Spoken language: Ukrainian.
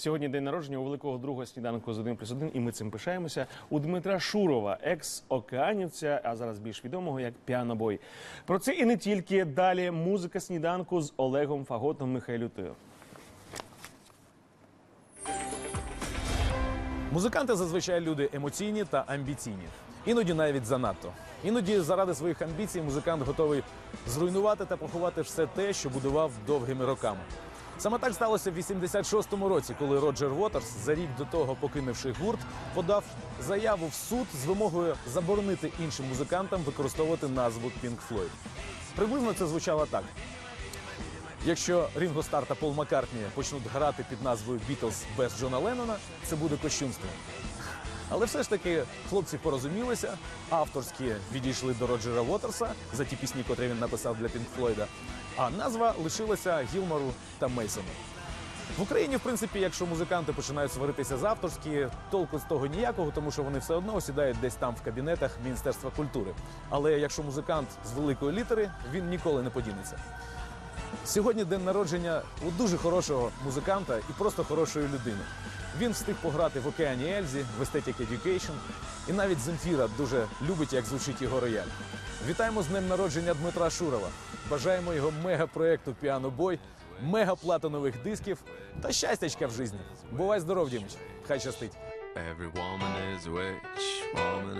Сьогодні день народження у великого другого сніданку з 1 плюс 1, і ми цим пишаємося. У Дмитра Шурова, екс-океанівця, а зараз більш відомого як піанобой. Про це і не тільки далі музика сніданку з Олегом Фаготом Михайлютою. Музиканти зазвичай люди емоційні та амбіційні. Іноді навіть занадто. Іноді заради своїх амбіцій музикант готовий зруйнувати та поховати все те, що будував довгими роками. Саме так сталося в 86-му році, коли Роджер Вотерс, за рік до того покинувши гурт, подав заяву в суд з вимогою заборонити іншим музикантам використовувати назву Pink Floyd. Приблизно це звучало так. Якщо Рінго Стар та Пол Маккартні почнуть грати під назвою Бітлз без Джона Леннона, це буде кощунством. Але все ж таки хлопці порозумілися, авторські відійшли до Роджера Уотерса за ті пісні, котрі він написав для Пінк Флойда, а назва лишилася Гілмору та Мейсону. В Україні, в принципі, якщо музиканти починають сваритися з авторські, толку з того ніякого, тому що вони все одно осідають десь там в кабінетах Міністерства культури. Але якщо музикант з великої літери, він ніколи не подінеться. Сьогодні день народження у дуже хорошого музиканта і просто хорошої людини. Він встиг пограти в океані Ельзі, в Aesthetic Education, і навіть Земфіра дуже любить, як звучить його рояль. Вітаємо з днем народження Дмитра Шурова. Бажаємо його мега-проекту Піанобой, мега-платинових дисків та щастячка в житті. Бувай здоров, Дімич. Хай щастить. Every woman is witch, woman